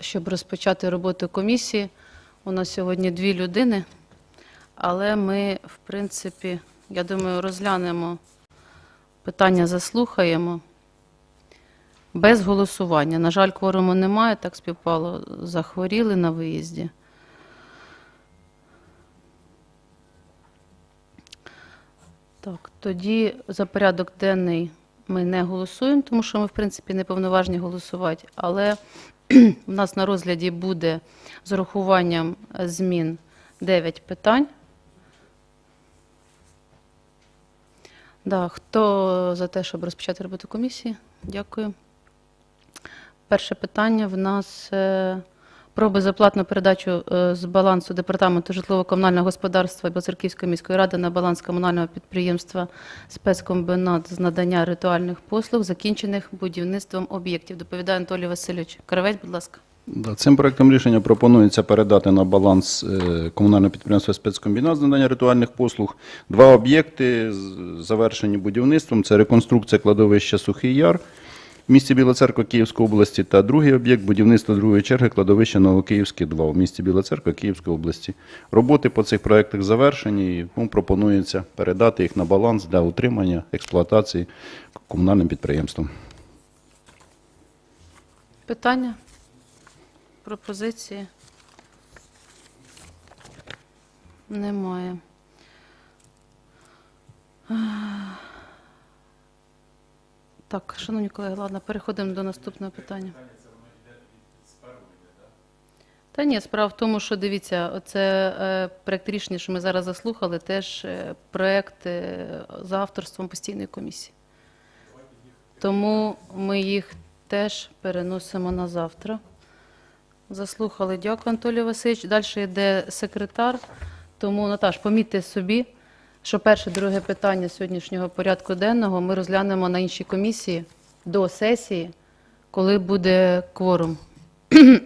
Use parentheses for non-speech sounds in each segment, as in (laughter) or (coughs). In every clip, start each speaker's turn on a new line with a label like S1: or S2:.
S1: щоб розпочати роботу комісії. У нас сьогодні дві людини, але ми, в принципі, я думаю, розглянемо питання, заслухаємо без голосування. На жаль, кворуму немає, так співпало, захворіли на виїзді. Так, тоді за порядок денний ми не голосуємо, тому що ми, в принципі, не повноважні голосувати. Але в нас на розгляді буде з урахуванням е, змін 9 питань. Да, хто за те, щоб розпочати роботу комісії? Дякую. Перше питання в нас е, про безоплатну передачу е, з балансу Департаменту житлово-комунального господарства Білоцерківської міської ради на баланс комунального підприємства спецкомбінат з надання ритуальних послуг, закінчених будівництвом об'єктів. Доповідає Анатолій Васильович. Каравець, будь ласка.
S2: Цим проектом рішення пропонується передати на баланс е, комунального підприємства спецкомбінат з надання ритуальних послуг два об'єкти, завершені будівництвом. Це реконструкція кладовища Сухий Яр в місті Біла Церква Київської області та другий об'єкт будівництва другої черги кладовища Новокиївське 2 в місті Біла Церква Київської області. Роботи по цих проектах завершені і тому пропонується передати їх на баланс для утримання експлуатації комунальним підприємством.
S1: Питання? Пропозиції? Немає. Так, шановні колеги, ладно, переходимо до наступного питання. Та ні, справа в тому, що дивіться, оце е, проект рішення, що ми зараз заслухали, теж е, проект е, за авторством постійної комісії. Тому ми їх теж переносимо на завтра. Заслухали. Дякую, Анатолій Васильович. Далі йде секретар. Тому, Наташ, помітьте собі, що перше, друге питання сьогоднішнього порядку денного ми розглянемо на іншій комісії до сесії, коли буде кворум. (clears throat)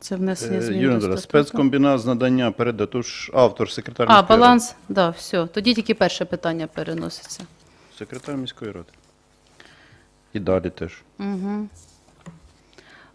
S1: Це внесення
S2: Е,
S1: змін
S2: Юрій
S1: до статуту.
S2: спецкомбінат з надання передати, тож автор секретар
S1: А,
S2: міської
S1: баланс, так, да, все. Тоді тільки перше питання переноситься.
S2: Секретар міської ради. І далі теж.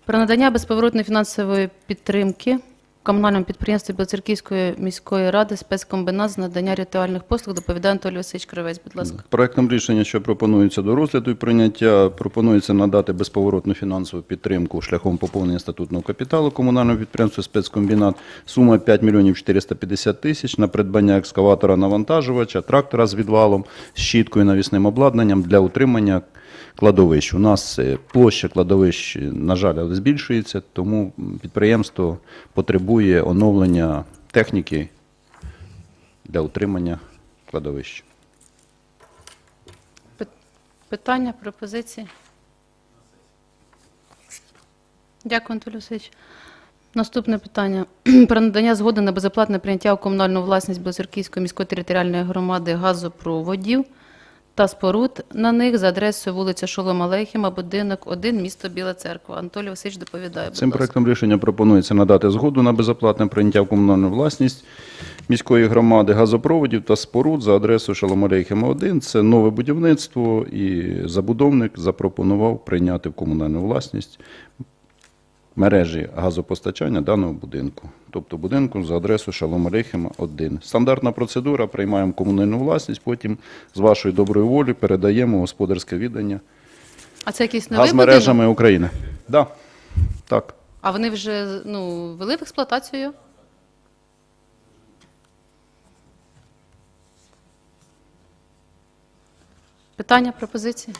S1: Про надання безповоротної фінансової підтримки комунальному підприємству Білоцерківської міської ради спецкомбінат з надання ритуальних послуг доповідає Анатолій Васильович Кривець, будь ласка.
S2: Проектом рішення, що пропонується до розгляду і прийняття, пропонується надати безповоротну фінансову підтримку шляхом поповнення статутного капіталу комунального підприємства спецкомбінат. Сума 5 мільйонів 450 тисяч на придбання екскаватора навантажувача, трактора з відвалом, щіткою навісним обладнанням для утримання кладовищ. У нас е, площа кладовищ, на жаль, збільшується, тому підприємство потребує оновлення техніки для утримання кладовищ.
S1: Питання, пропозиції? Дякую, Анатолій Васильович. Наступне питання. (clears throat) Про надання згоди на безоплатне прийняття у комунальну власність Білоцерківської міської територіальної громади газопроводів та споруд на них за адресою вулиця Шолома Лейхіма, будинок 1, місто Біла Церква. Анатолій Васильович доповідає, будь
S2: Цим
S1: ласка.
S2: проектом рішення пропонується надати згоду на безоплатне прийняття в комунальну власність міської громади газопроводів та споруд за адресою Шаломалейхема 1. Це нове будівництво, і забудовник запропонував прийняти в комунальну власність мережі газопостачання даного будинку. Тобто будинку за адресою Шаломалейхема 1. Стандартна процедура, приймаємо комунальну власність, потім з вашої доброї волі передаємо господарське віддання
S1: А це якийсь новий будинок?
S2: газмережами України. Да, так.
S1: А вони вже ну, ввели в експлуатацію? Питання, пропозиції?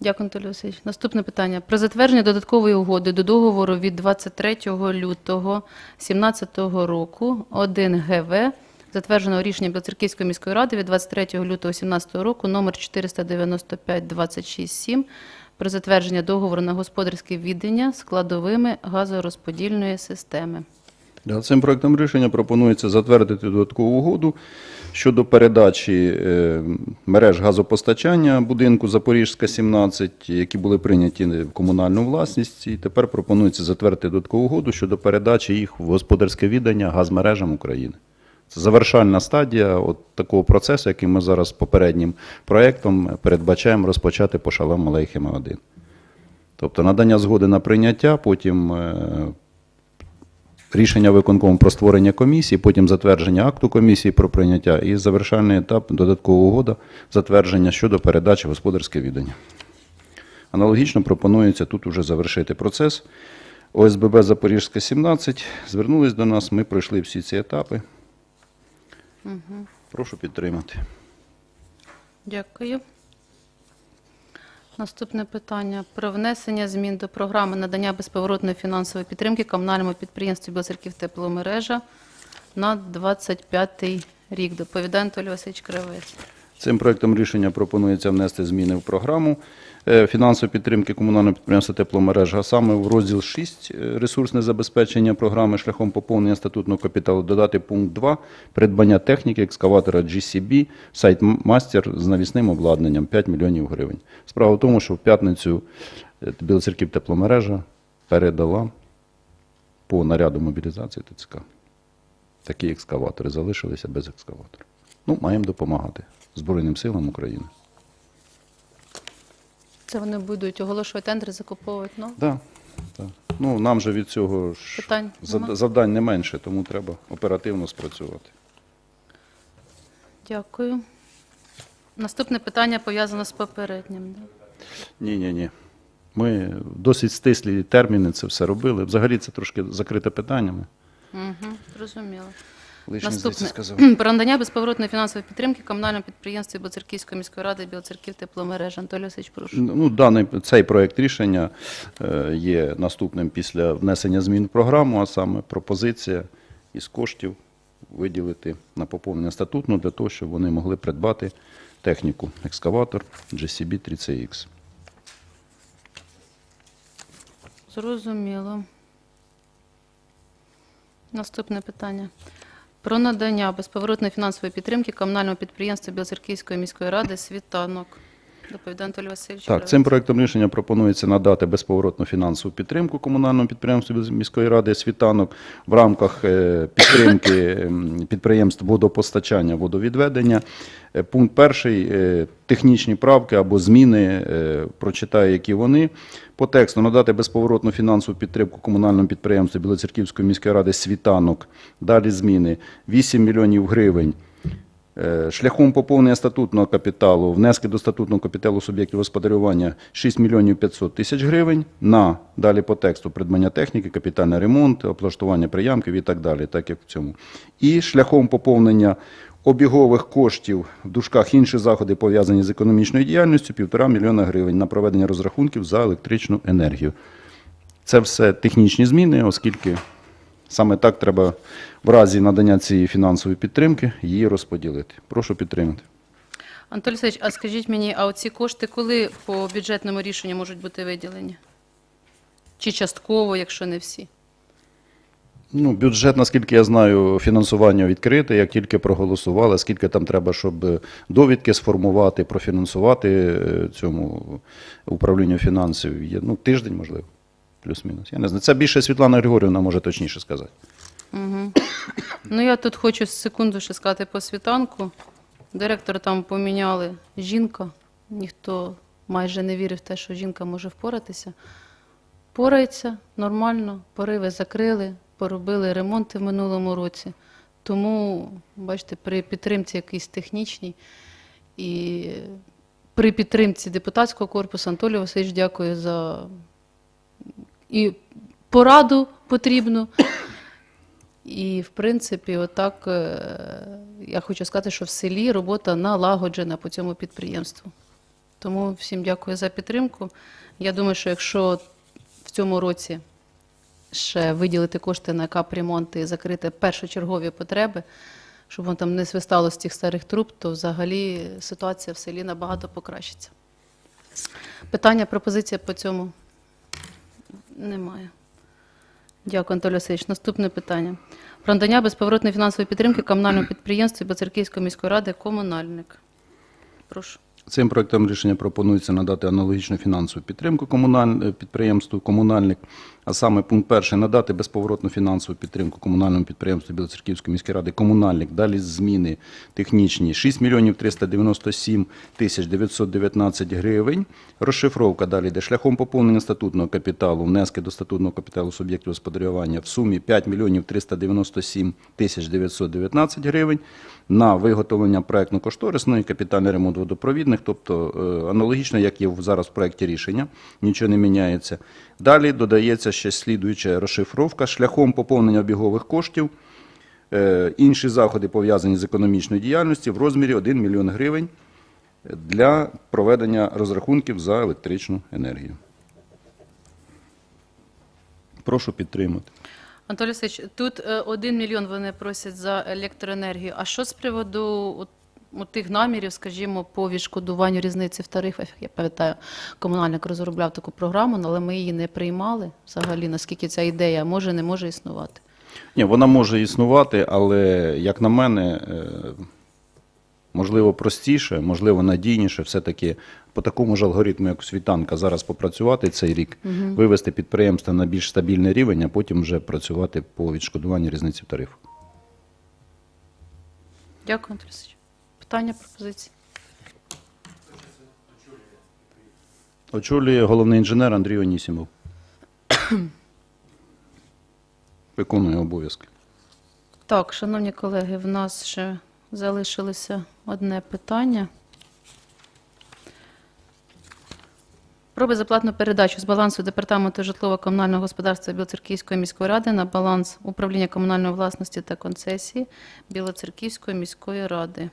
S1: Дякую, Анатолій Васильович. Наступне питання. Про затвердження додаткової угоди до договору від 23 лютого 2017 року 1 ГВ, затвердженого рішенням Білоцерківської міської ради від 23 лютого 2017 року номер 495-26-7 про затвердження договору на господарське віддання складовими газорозподільної системи.
S2: Цим проектом рішення пропонується затвердити додаткову угоду щодо передачі е, мереж газопостачання будинку Запорізька 17, які були прийняті в комунальну власність. І тепер пропонується затвердити додаткову угоду щодо передачі їх в господарське віддання газмережам України. Це завершальна стадія от такого процесу, який ми зараз попереднім проєктом передбачаємо розпочати по шалам Алейхема 1. Тобто надання згоди на прийняття, потім е, рішення виконкому про створення комісії, потім затвердження акту комісії про прийняття і завершальний етап додаткова угода затвердження щодо передачі господарське відання. Аналогічно пропонується тут уже завершити процес. ОСББ Запорізька 17 звернулись до нас, ми пройшли всі ці етапи. Прошу підтримати.
S1: Дякую. Наступне питання про внесення змін до програми надання безповоротної фінансової підтримки комунальному підприємству Білоцерків тепломережа на 25 рік. Доповідає Анатолій Васильович Кривець.
S2: Цим проектом рішення пропонується внести зміни в програму е, фінансової підтримки комунального підприємства тепломережа, а саме в розділ 6 е, ресурсне забезпечення програми шляхом поповнення статутного капіталу додати пункт 2 придбання техніки екскаватора GCB сайт Мастер з навісним обладнанням 5 мільйонів гривень. Справа в тому, що в п'ятницю е, Білоцерків тепломережа передала по наряду мобілізації ТЦК. Такі екскаватори залишилися без екскаватора. Ну, маємо допомагати Збройним силам України.
S1: Це вони будуть оголошувати тендери, закуповувати ну,
S2: Да, да. Ну, нам же від цього ж
S1: Питань нема?
S2: завдань не менше, тому треба оперативно спрацювати.
S1: Дякую. Наступне питання пов'язано з попереднім. Да?
S2: Ні, ні, ні. Ми досить стислі терміни це все робили. Взагалі це трошки закрите питаннями.
S1: Угу, зрозуміло.
S2: Звідси
S1: Наступне
S2: сказав. (clears throat)
S1: про надання безповоротної фінансової підтримки комунальному підприємству Білоцерківської міської ради Білоцерків тепломережа. Анатолій Васильович, прошу.
S2: Ну, даний цей проект рішення е, є наступним після внесення змін в програму, а саме пропозиція із коштів виділити на поповнення статутну для того, щоб вони могли придбати техніку екскаватор GCB 3CX.
S1: Зрозуміло. Наступне питання. Про надання безповоротної фінансової підтримки комунальному підприємству Білоцерківської міської ради «Світанок». Доповідає Анатолій Васильович.
S2: Так, цим проектом рішення пропонується надати безповоротну фінансову підтримку комунальному підприємству міської ради світанок в рамках е, підтримки ем, підприємств водопостачання, водовідведення. Е, Пункт перший е, технічні правки або зміни, прочитаю, які вони. По тексту надати безповоротну фінансову підтримку комунальному підприємству Білоцерківської міської ради світанок. Далі зміни 8 мільйонів гривень. Е, Шляхом поповнення статутного капіталу, внески до статутного капіталу суб'єктів господарювання 6 мільйонів 500 тисяч гривень на, далі по тексту, придбання техніки, капітальний ремонт, облаштування приямків і так далі, так як в цьому. І шляхом поповнення обігових коштів в дужках інші заходи, пов'язані з економічною діяльністю, 1,5 мільйона гривень на проведення розрахунків за електричну енергію. Це все технічні зміни, оскільки саме так треба в разі надання цієї фінансової підтримки її розподілити. Прошу підтримати.
S1: Анатолій Васильович, а скажіть мені, а оці кошти коли по бюджетному рішенню можуть бути виділені? Чи частково, якщо не всі?
S2: Ну, бюджет, наскільки я знаю, фінансування відкрите, як тільки проголосували, скільки там треба, щоб е, довідки сформувати, профінансувати е, цьому управлінню фінансів. Є, ну, тиждень, можливо, плюс-мінус. Я не знаю. Це більше Світлана Григорівна може точніше сказати.
S1: Угу. (coughs) Ну, я тут хочу секунду ще сказати по світанку. Директора там поміняли жінка. Ніхто майже не вірив в те, що жінка може впоратися. Порається нормально, пориви закрили, поробили ремонти в минулому році. Тому, бачите, при підтримці якійсь технічній і при підтримці депутатського корпусу Анатолій Васильович дякую за і пораду потрібну. І, в принципі, отак е, я хочу сказати, що в селі робота налагоджена по цьому підприємству. Тому всім дякую за підтримку. Я думаю, що якщо в цьому році ще виділити кошти на капремонт і закрити першочергові потреби, щоб воно там не свистало з тих старих труб, то взагалі ситуація в селі набагато покращиться. Питання, пропозиція по цьому немає. Дякую, Анатолій Васильович. Наступне питання. Про надання безповоротної фінансової підтримки комунальному підприємству Бацерківської міської ради комунальник. Прошу.
S2: Цим проектом рішення пропонується надати аналогічну фінансову підтримку комуналь... підприємству комунальник, а саме пункт перший надати безповоротну фінансову підтримку комунальному підприємству Білоцерківської міської ради. Комунальник. Далі зміни технічні. 6 мільйонів 397 тисяч 919 гривень. Розшифровка. Далі йде. Шляхом поповнення статутного капіталу, внески до статутного капіталу суб'єктів господарювання в сумі 5 мільйонів 397 тисяч 919 гривень на виготовлення проектно-кошторисної, капітальний ремонт водопровідних, тобто е, аналогічно, як є зараз в проєкті рішення, нічого не міняється. Далі додається ще слідуюча розшифровка шляхом поповнення обігових коштів. е, Інші заходи пов'язані з економічною діяльністю в розмірі 1 мільйон гривень для проведення розрахунків за електричну енергію. Прошу підтримати.
S1: Анатолій Васильович, тут е, 1 мільйон вони просять за електроенергію. А що з приводу от, от тих намірів, скажімо, по відшкодуванню різниці в тарифах? Я пам'ятаю, комунальник розробляв таку програму, але ми її не приймали взагалі, наскільки ця ідея може, не може існувати.
S2: Ні, вона може існувати, але, як на мене, е, можливо, простіше, можливо, надійніше все-таки по такому ж алгоритму, як у світанка, зараз попрацювати цей рік, вивести підприємство на більш стабільний рівень, а потім вже працювати по відшкодуванню різниці в тарифах.
S1: Дякую, Васильович. Питання, пропозиції?
S2: Очолює головний інженер Андрій Онісімов. Виконує обов'язки.
S1: Так, шановні колеги, в нас ще залишилося одне питання. Про безоплатну передачу з балансу Департаменту житлово-комунального господарства Білоцерківської міської ради на баланс управління комунальної власності та концесії Білоцерківської міської ради.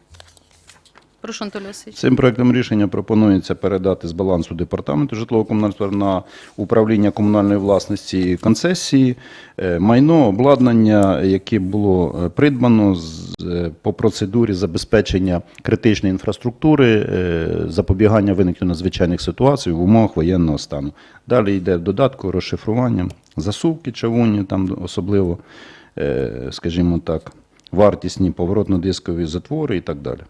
S1: Прошу, Анатолій Васильович.
S2: Цим проектом рішення пропонується передати з балансу департаменту житлово-комунального на управління комунальної власності і концесії е, майно, обладнання, яке було е, придбано е, по процедурі забезпечення критичної інфраструктури, запобігання виникнення надзвичайних ситуацій в умовах воєнного стану. Далі йде в додатку розшифрування, засувки чавунні, там особливо, скажімо так, вартісні поворотно-дискові затвори і так далі.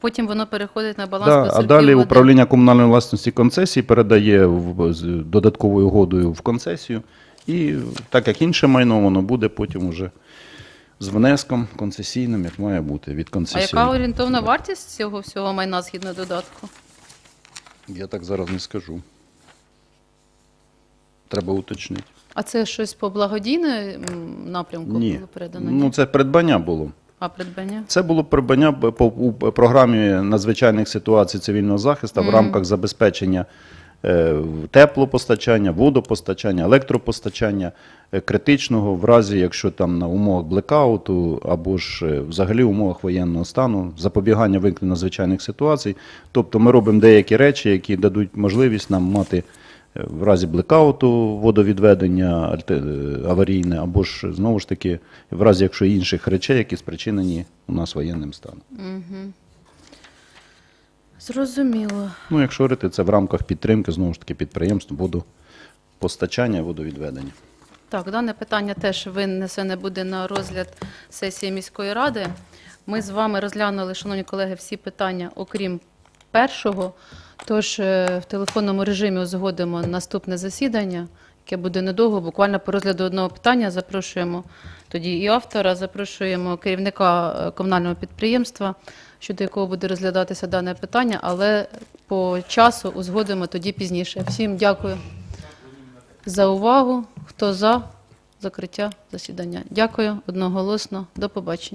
S1: Потім воно переходить на баланс
S2: Да, а далі
S1: води.
S2: управління комунальної власності концесії передає в, з додатковою угодою в концесію. І так як інше майно, воно буде потім уже з внеском концесійним, як має бути від концесії.
S1: А яка орієнтовна вартість цього всього майна згідно додатку?
S2: Я так зараз не скажу. Треба уточнити.
S1: А це щось по благодійному напрямку
S2: Ні.
S1: було передано?
S2: Ну, це придбання було.
S1: А придбання?
S2: Це було придбання по у програмі надзвичайних ситуацій цивільного захисту в рамках забезпечення е, теплопостачання, водопостачання, електропостачання е, критичного в разі, якщо там на умовах блекауту або ж е, взагалі умовах воєнного стану, запобігання виникнення надзвичайних ситуацій. Тобто ми робимо деякі речі, які дадуть можливість нам мати в разі блекауту водовідведення е, аварійне, або ж знову ж таки в разі якщо інших речей, які спричинені у нас воєнним станом.
S1: Зрозуміло.
S2: Ну, якщо говорити, це в рамках підтримки знову ж таки підприємств водопостачання, водовідведення.
S1: Так, дане питання теж винесене буде на розгляд сесії міської ради. Ми з вами розглянули, шановні колеги, всі питання, окрім першого. Тож е, в телефонному режимі узгодимо наступне засідання, яке буде недовго, буквально по розгляду одного питання. Запрошуємо тоді і автора, запрошуємо керівника е, комунального підприємства, щодо якого буде розглядатися дане питання, але по часу узгодимо тоді пізніше. Всім дякую за увагу. Хто за закриття засідання? Дякую одноголосно. До побачення.